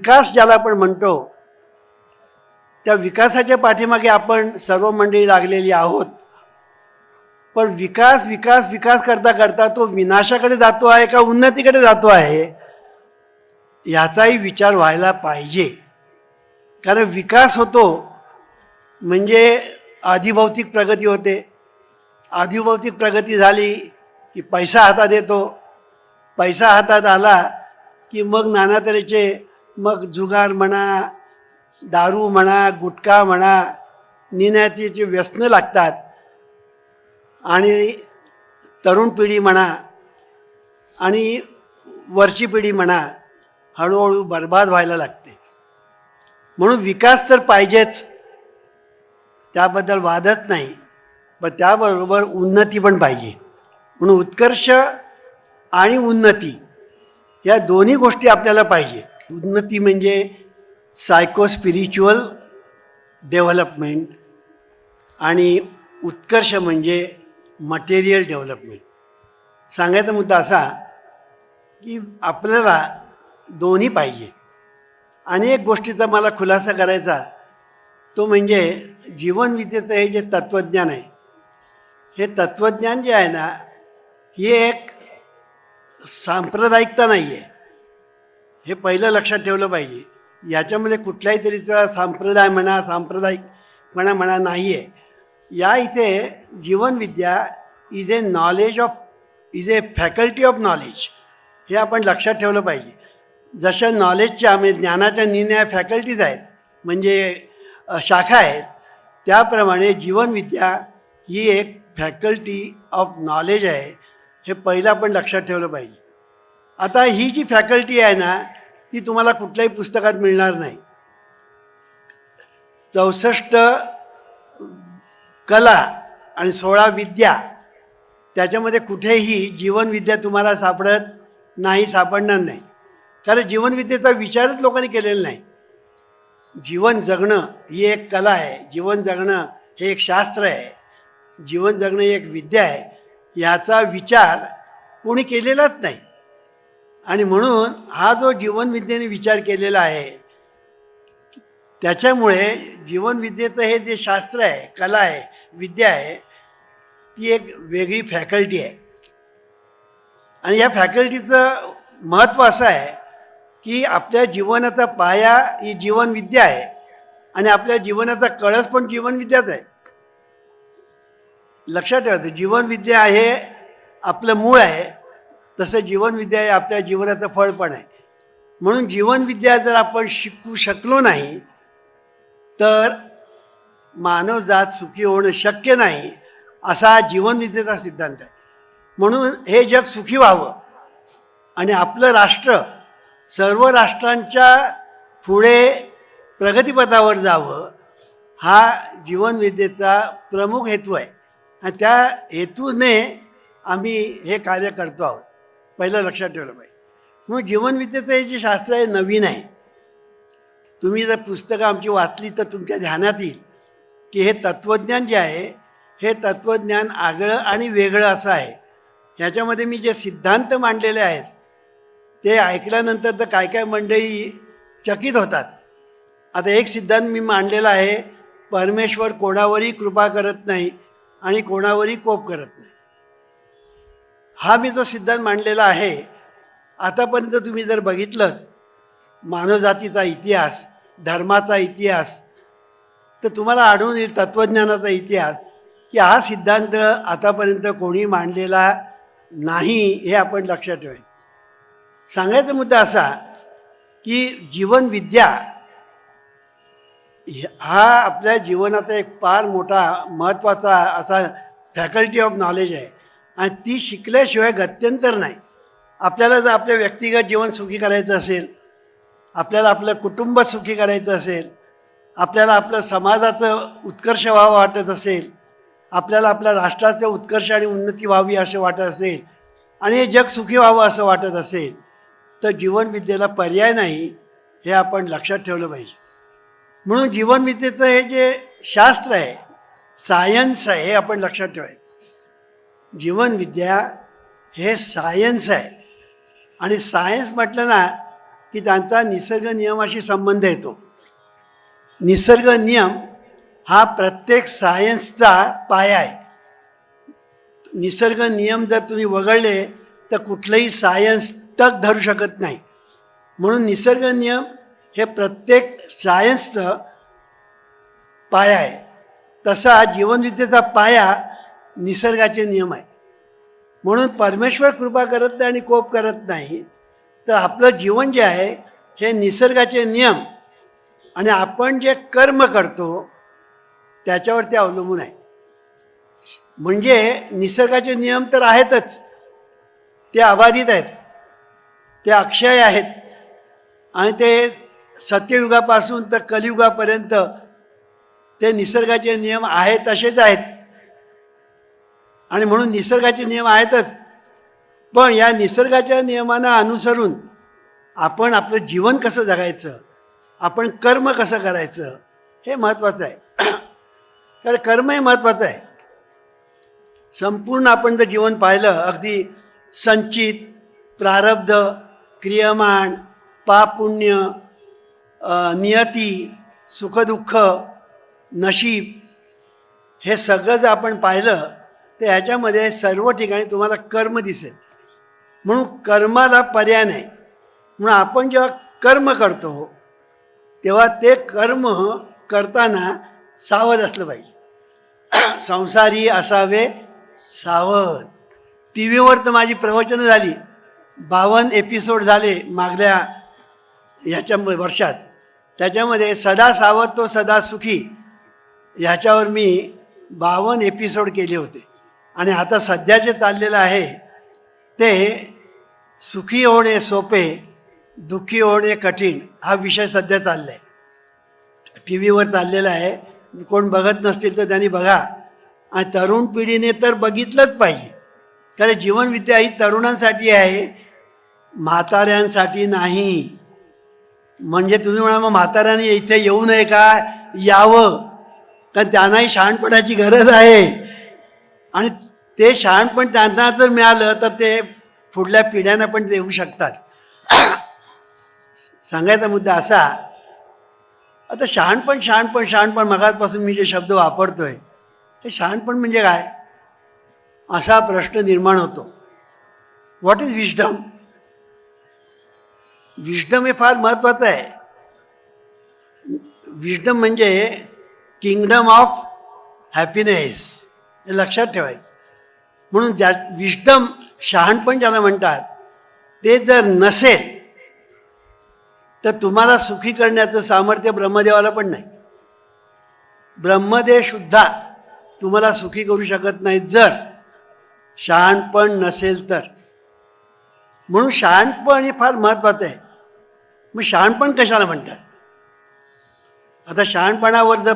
विकास ज्याला आपण म्हणतो त्या विकासाच्या पाठीमागे आपण सर्व मंडळी लागलेली आहोत. पण विकास विकास विकास करता करता तो विनाशाकडे जातो आहे का उन्नतीकडे जातो आहे? याचाही विचार व्हायला पाहिजे. कारण विकास होतो म्हणजे आधिभौतिक प्रगती होते. आधिभौतिक प्रगती झाली की पैसा हातात येतो. पैसा हातात आला की मग नाना तऱ्हेचे मग जुगार म्हणा दारू म्हणा गुटखा म्हणा निनातीचे व्यसनं लागतात आणि तरुण पिढी म्हणा आणि वरची पिढी म्हणा हळूहळू बर्बाद व्हायला लागते. म्हणून विकास तर पाहिजेच. त्याबद्दल वादच नाही पण त्याबरोबर उन्नती पण पाहिजे. म्हणून उत्कर्ष आणि उन्नती या दोन्ही गोष्टी आपल्याला पाहिजे. उन्नती म्हणजे सायको स्पिरिच्युअल डेव्हलपमेंट आणि उत्कर्ष म्हणजे मटेरियल डेव्हलपमेंट सांगायचा मुद्दा असा की आपल्याला दोन्ही पाहिजे. आणि एक गोष्टीचा मला खुलासा करायचा तो म्हणजे जीवनविद्येचं हे जे तत्त्वज्ञान आहे हे तत्त्वज्ञान जे आहे ना हे एक सांप्रदायिकता नाही आहे हे पहिलं लक्षात ठेवलं पाहिजे. याच्यामध्ये कुठल्याही तरीचा सांप्रदाय म्हणा सांप्रदायिकपणा म्हणा नाही आहे या इथे Jeevanvidya is a knowledge of is a faculty of knowledge हे आपण लक्षात ठेवलं पाहिजे. जशा नॉलेजच्या म्हणजे ज्ञानाच्या निर्णया फॅकल्टीज आहेत म्हणजे शाखा आहेत त्याप्रमाणे जीवनविद्या ही एक फॅकल्टी ऑफ नॉलेज आहे. हे पहिलं आपण लक्षात ठेवलं पाहिजे. आता ही जी फॅकल्टी आहे ना ती तुम्हाला कुठल्याही पुस्तकात मिळणार नाही. चौसष्ट कला आणि सोळा विद्या त्याच्यामध्ये कुठेही जीवनविद्या तुम्हाला सापडत नाही सापडणार नाही. कारण जीवनविद्येचा विचारच लोकांनी केलेला नाही. जीवन जगणं ही एक कला आहे जीवन जगणं हे एक शास्त्र आहे जीवन जगणं ही एक विद्या आहे याचा विचार कोणी केलेलाच नाही. आणि म्हणून हा जो जीवनविद्येने विचार केलेला आहे त्याच्यामुळे जीवनविद्येचं हे जे शास्त्र आहे कला आहे विद्या आहे ती एक वेगळी फॅकल्टी आहे. आणि या फॅकल्टीचं महत्त्व असं आहे की आपल्या जीवनाचा पाया ही जीवनविद्या आहे आणि आपल्या जीवनाचा कळस पण जीवनविद्याच आहे. लक्षात ठेवायचं जीवनविद्या हे आपलं मूळ आहे तसं जीवनविद्या हे आपल्या जीवनाचं फळ पण आहे. म्हणून जीवनविद्या जर आपण शिकू शकलो नाही तर मानवजात सुखी होणं शक्य नाही असा जीवनविद्येचा सिद्धांत आहे. म्हणून हे जग सुखी व्हावं आणि आपलं राष्ट्र सर्व राष्ट्रांच्या पुढे प्रगतीपथावर जावं हा जीवनविद्येचा प्रमुख हेतू आहे. आणि त्या हेतूने आम्ही हे कार्य करतो आहोत. पहिलं लक्षात ठेवलं पाहिजे. म्हणून जीवनविद्येचं हे जे शास्त्र आहे नवीन आहे. तुम्ही जर पुस्तकं आमची वाचली तर तुमच्या ध्यानात येईल की हे तत्त्वज्ञान जे आहे हे तत्त्वज्ञान आगळं आणि वेगळं असं आहे. ह्याच्यामध्ये मी जे सिद्धांत मांडलेले आहेत ते ऐकल्यानंतर तर काय काय मंडळी चकित होतात. आता एक सिद्धांत मी मांडलेला आहे परमेश्वर कोणावरही कृपा करत नाही आणि कोणावरही कोप करत नाही. हा मी जो सिद्धांत मांडलेला आहे आतापर्यंत तुम्ही जर बघितलं मानवजातीचा इतिहास धर्माचा इतिहास तर तुम्हाला आढळून येईल तत्त्वज्ञानाचा इतिहास की हा सिद्धांत आतापर्यंत कोणी मांडलेला नाही हे आपण लक्षात ठेवायचं. सांगायचा मुद्दा असा की जीवनविद्या हा आपल्या जीवनाचा एक फार मोठा महत्त्वाचा असा फॅकल्टी ऑफ नॉलेज आहे. आणि ती शिकल्याशिवाय गत्यंतर नाही. आपल्याला जर आपलं व्यक्तिगत जीवन सुखी करायचं असेल आपल्याला आपलं कुटुंब सुखी करायचं असेल आपल्याला आपलं समाजाचं उत्कर्ष व्हावं वाटत असेल आपल्याला आपल्या राष्ट्राचं उत्कर्ष आणि उन्नती व्हावी असं वाटत असेल आणि हे जग सुखी व्हावं असं वाटत असेल तर जीवनविद्येला पर्याय नाही हे आपण लक्षात ठेवलं पाहिजे. म्हणून जीवनविद्येचं हे जे शास्त्र आहे सायन्स आहे हे आपण लक्षात ठेवायचं. जीवनविद्या हे सायन्स आहे. आणि सायन्स म्हटलं ना की त्यांचा निसर्ग नियमाशी संबंध येतो. निसर्ग नियम हा प्रत्येक सायन्सचा पाया आहे. निसर्ग नियम जर तुम्ही वगळले तर कुठलंही सायन्स तग धरू शकत नाही. म्हणून निसर्ग नियम हे प्रत्येक सायन्सचं पाया आहे. तसा जीवनविद्येचा पाया निसर्गाचे नियम आहे. म्हणून परमेश्वर कृपा करत नाही आणि कोप करत नाही. तर आपलं जीवन जे आहे हे निसर्गाचे नियम आणि आपण जे कर्म करतो त्याच्यावर ते अवलंबून आहे. म्हणजे निसर्गाचे नियम तर आहेतच. ते अबाधित आहेत. ते अक्षय आहेत. आणि ते सत्ययुगापासून तर कलियुगापर्यंत ते निसर्गाचे नियम आहेत तसेच आहेत. आणि म्हणून निसर्गाचे नियम आहेतच. पण या निसर्गाच्या नियमांना अनुसरून आपण आपलं जीवन कसं जगायचं? आपण कर्म कसं करायचं? हे महत्त्वाचं आहे. कारण कर्म हे महत्त्वाचं आहे. संपूर्ण आपण जर जीवन पाहिलं अगदी संचित प्रारब्ध क्रियमाण पापुण्य नियती सुखदुःख नशीब हे सगळं जर आपण पाहिलं तर ह्याच्यामध्ये सर्व ठिकाणी तुम्हाला कर्म दिसेल. म्हणून कर्माला पर्याय नाही. म्हणून आपण जेव्हा कर्म करतो तेव्हा ते कर्म करताना सावध असलं पाहिजे. संसारी असावे सावध. टी व्हीवर तर माझी प्रवचनं झाली. बावन्न एपिसोड झाले मागल्या ह्याच्या वर्षात. त्याच्यामध्ये सदा सावध तो सदा सुखी. ह्याच्यावर मी बावन्न एपिसोड केले होते. आणि आता सध्या जे चाललेलं आहे ते सुखी होणे सोपे दुःखी होणे कठीण हा विषय सध्या चालला आहे टी व्हीवर चाललेला आहे. कोण बघत नसतील तर त्यांनी बघा. आणि तरुण पिढीने तर बघितलंच पाहिजे. कारण जीवनविद्या ही तरुणांसाठी आहे म्हाताऱ्यांसाठी नाही. म्हणजे तुम्ही म्हणा मग म्हाताऱ्याने इथे येऊ नये का? यावं. कारण त्यांनाही शहाणपणाची गरज आहे. आणि ते शहाणपण त्यांना जर मिळालं तर ते पुढल्या पिढ्यांना पण देऊ शकतात. सांगायचा मुद्दा असा आता शहाणपण शहाणपण शहाणपण मगाचपासून मी जे शब्द वापरतोय हे शहाणपण म्हणजे काय? असा प्रश्न निर्माण होतो. व्हॉट इज विजडम विजडम हे फार महत्त्वाचं आहे. विजडम म्हणजे किंगडम ऑफ हॅपीनेस हे लक्षात ठेवायचं. म्हणून ज्या विष्डम शहाणपण ज्याला म्हणतात ते जर नसेल तर तुम्हाला सुखी करण्याचं सामर्थ्य ब्रह्मदेवाला पण नाही. ब्रह्मदेव सुद्धा तुम्हाला सुखी करू शकत नाही जर शहाणपण नसेल तर. म्हणून शहाणपण हे फार महत्त्वाचं आहे. मग शहाणपण कशाला म्हणतात? आता शहाणपणावर जर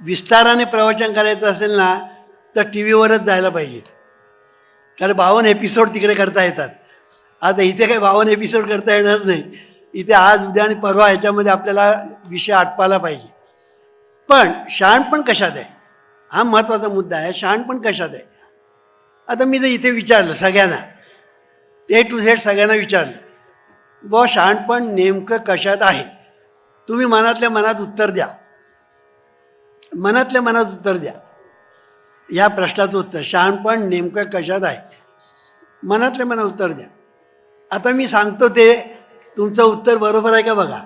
विस्ताराने प्रवचन करायचं असेल ना तर टी व्हीवरच जायला पाहिजे. कारण बावन्न एपिसोड तिकडे करता येतात. आता इथे काही बावन्न एपिसोड करता येणार नाही. इथे आज उद्या आणि परवा ह्याच्यामध्ये आपल्याला विषय आटपायला पाहिजे. पण शहाणपण कशात आहे? हा महत्त्वाचा मुद्दा आहे. शहाणपण कशात आहे? आता मी जर इथे विचारलं सगळ्यांना ए टू झेड सगळ्यांना विचारलं व शहाणपण नेमकं कशात आहे? तुम्ही मनातल्या मनात उत्तर द्या. मनातल्या मनात उत्तर द्या. या प्रश्नाचं उत्तर. शहाणपण नेमकं कशात आहे? मनातले मना उत्तर द्या. आता मी सांगतो ते तुमचं उत्तर बरोबर आहे का बघा?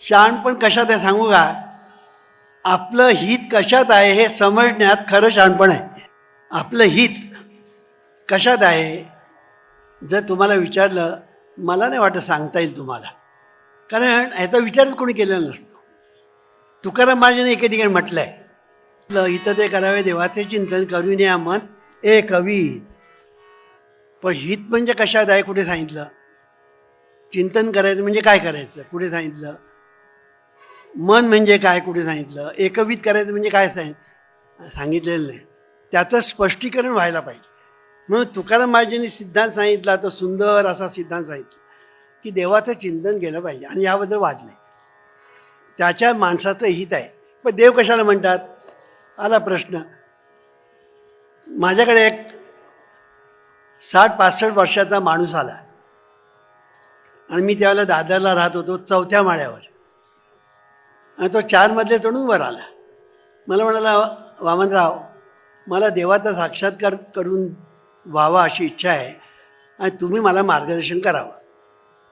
शहाणपण कशात आहे सांगू का? आपलं हित कशात आहे हे समजण्यात खरं शहाणपण आहे. आपलं हित कशात आहे? जर तुम्हाला विचारलं मला नाही वाटत सांगता येईल तुम्हाला. कारण ह्याचा विचारच कोणी केलेला नसतो. तुकाराम महाराजांनी एके ठिकाणी म्हटलं आहे इथं ते करावे देवाचे चिंतन करून या मन. ए कवी. पण हित म्हणजे कशात आहे? कुठे सांगितलं? चिंतन करायचं म्हणजे काय करायचं? कुठे सांगितलं? मन म्हणजे काय? कुठे सांगितलं? एकवित करायचं म्हणजे काय सांग सांगितलेलं नाही. त्याचं स्पष्टीकरण व्हायला पाहिजे. म्हणून तुकाराम महाराजांनी सिद्धांत सांगितला तो सुंदर असा सिद्धांत सांगितला की देवाचं चिंतन केलं पाहिजे आणि याबद्दल वाद नाही. त्याच्या माणसाचं हित आहे. पण देव कशाला म्हणतात? आला प्रश्न. माझ्याकडे एक साठ पासष्ट वर्षाचा माणूस आला. आणि मी त्यावेळेला दादरला राहत होतो चौथ्या माळ्यावर. आणि तो चारमधले चढून वर आला. मला म्हणाला वामनराव मला देवाचा साक्षात्कार करून व्हावा अशी इच्छा आहे आणि तुम्ही मला मार्गदर्शन करावं.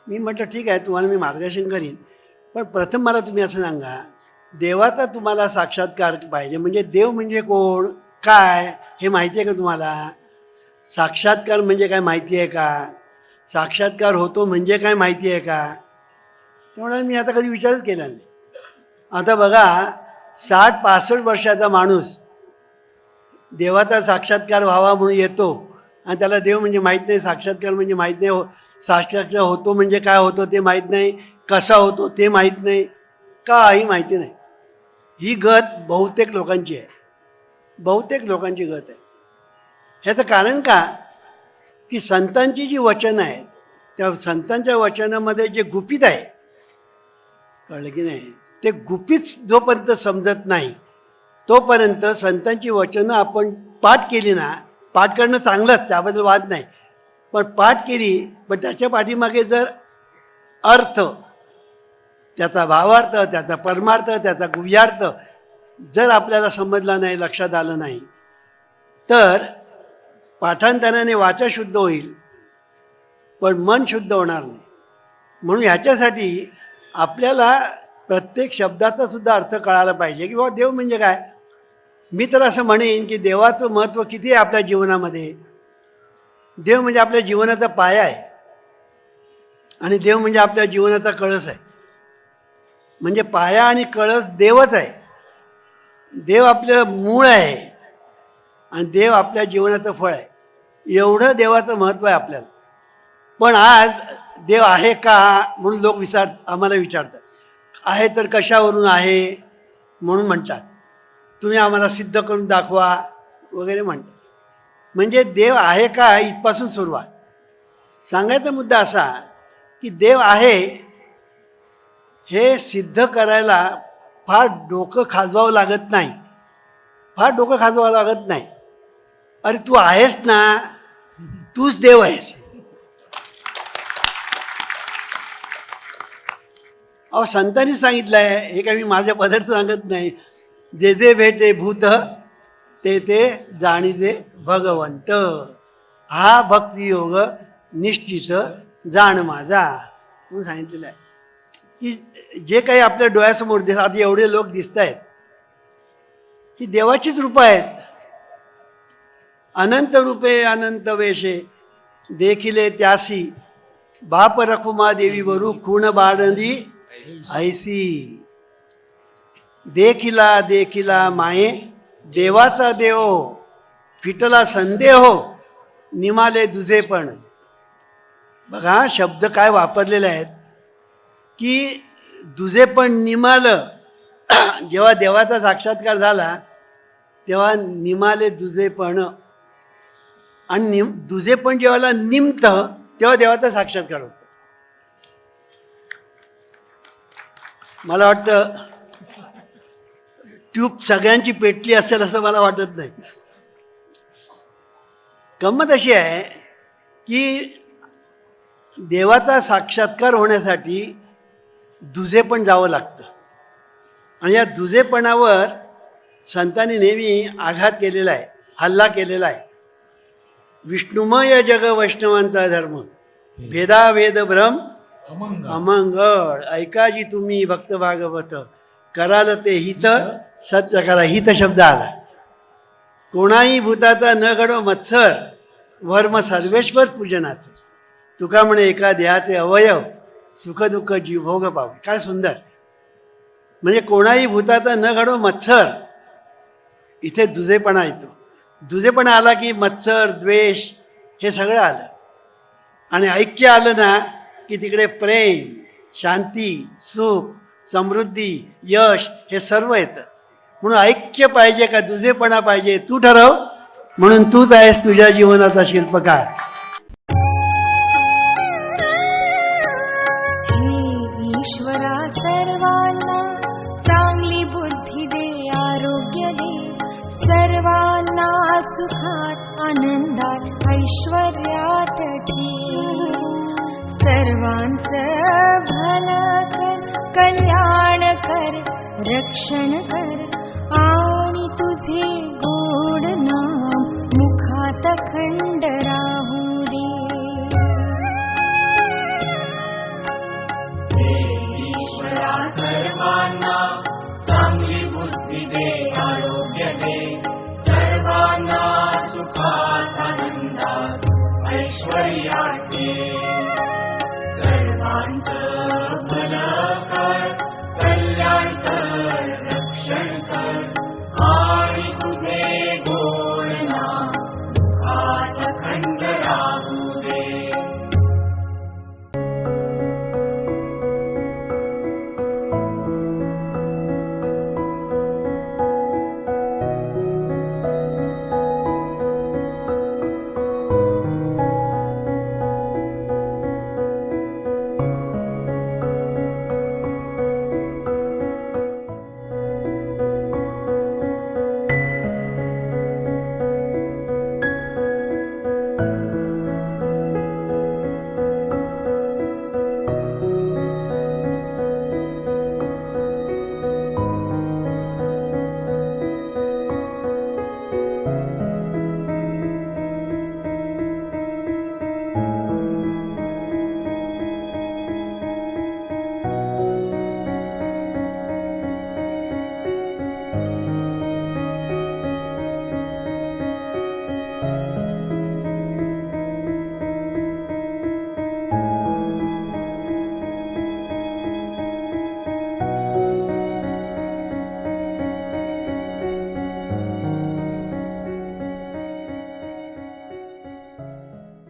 मी म्हटलं ठीक आहे तुम्हाला मी मार्गदर्शन करीन. पण प्रथम मला तुम्ही असं सांगा देवाचा तुम्हाला साक्षात्कार पाहिजे. म्हणजे देव म्हणजे कोण? काय? हे माहिती आहे का तुम्हाला? साक्षात्कार म्हणजे काय माहिती आहे का? साक्षात्कार होतो म्हणजे काय माहिती आहे का? त्यामुळे मी आता कधी विचारच केला नाही. आता बघा साठ पासष्ट वर्षाचा माणूस देवाचा साक्षात्कार व्हावा म्हणून येतो आणि त्याला देव म्हणजे माहीत नाही साक्षात्कार म्हणजे माहीत नाही हो साक्षात्कार होतो म्हणजे काय होतो ते माहीत नाही कसा होतो ते माहीत नाही काही माहिती नाही. ही गत बहुतेक लोकांची आहे. बहुतेक लोकांची गत आहे. ह्याचं कारण का? की संतांची जी वचनं आहेत त्या संतांच्या वचनामध्ये जे गुपित आहे कळलं की नाही? ते गुपित जोपर्यंत समजत नाही तोपर्यंत संतांची वचनं आपण पाठ केली ना पाठ करणं चांगलंच त्याबद्दल वाद नाही. पण पाठ केली पण त्याच्या पाठीमागे जर अर्थ त्याचा भावार्थ त्याचा परमार्थ त्याचा गुह्यार्थ जर आपल्याला समजला नाही लक्षात आलं नाही तर पाठांतराने वाचा शुद्ध होईल पण मन शुद्ध होणार नाही. म्हणून ह्याच्यासाठी आपल्याला प्रत्येक शब्दाचा सुद्धा अर्थ कळायला पाहिजे की बाबा देव म्हणजे काय? मी तर असं म्हणेन की देवाचं महत्त्व किती आहे आपल्या जीवनामध्ये? देव म्हणजे आपल्या जीवनाचा पाया आहे. आणि देव म्हणजे आपल्या जीवनाचा कळस आहे. म्हणजे पाया आणि कळस देवच आहे. देव आपलं मूळ आहे. आणि देव आपल्या जीवनाचं फळ आहे. एवढं देवाचं महत्त्व आहे आपल्याला. पण आज देव आहे का म्हणून लोक विचार आम्हाला विचारतात. आहे तर कशावरून आहे म्हणून म्हणतात. तुम्ही आम्हाला सिद्ध करून दाखवा वगैरे म्हणतात. म्हणजे देव आहे का इथपासून सुरुवात. सांगायचा मुद्दा असा की देव आहे हे सिद्ध करायला फार डोकं खाजवावं लागत नाही. फार डोकं खाजवावं लागत नाही. अरे तू आहेस ना तूच देव आहेस. अहो संतांनी सांगितलं आहे हे काय मी माझ्या पदार्थ सांगत नाही. जे जे भेटे भूत ते ते जाणीजे भगवंत. हा भक्तियोग निश्चित जाण माझा. म्हणून सांगितलेलं आहे. की जे काही आपल्या डोळ्यासमोर दिसत आधी एवढे लोक दिसत आहेत. ही देवाचीच रूपं आहेत. अनंत रूपे अनंत वेशे देखिले त्यासी बाप रखुमा देवी वरू खूण बाळली ऐसी. देखिला देखिला माये देवाचा देव फिटला संदेह निमाले दुजे पण. बघा शब्द काय वापरलेले आहेत. की दुजे पण निमालं जेव्हा देवाचा साक्षात्कार झाला तेव्हा निमाले दुजेपण आणि निम दुजेपण जेव्हाला जेव्हा निमत तेव्हा देवाचा साक्षात्कार होतो. मला वाटतं ट्यूब सगळ्यांची पेटली असेल असं मला वाटत नाही. गंमत अशी आहे की देवाचा साक्षात्कार होण्यासाठी दुजेपण जावं लागतं. आणि या दुजेपणावर संतांनी नेहमी आघात केलेला आहे हल्ला केलेला आहे. विष्णुमय जग वैष्णवांचा धर्म. भेदाभेद भ्रम अमंग अमंगळ. ऐका जी तुम्ही भक्त भागवत. कराल ते हित सत्य करा. हित शब्द आला. कोणाही भूताचा न घडो मत्सर वर्म सर्वेश्वर पूजनाचे. तुका म्हणे एका देहाचे अवयव सुखदुःख जीवभोग पावे. काय सुंदर. म्हणजे कोणाही भूताचा न घडो मत्सर. इथे दुधेपणा येतो. दुधेपणा आला की मत्सर द्वेष हे सगळं आलं. आणि ऐक्य आलं ना की तिकडे प्रेम शांती सुख समृद्धी यश हे सर्व येतं. म्हणून ऐक्य पाहिजे का दुधेपणा पाहिजे तू ठरव. म्हणून तूच आहेस तुझ्या जीवनाचा शिल्पकार. आनन्द ऐश्वर्यात सर्वान् सभना कर् कण रक्षण आणि तु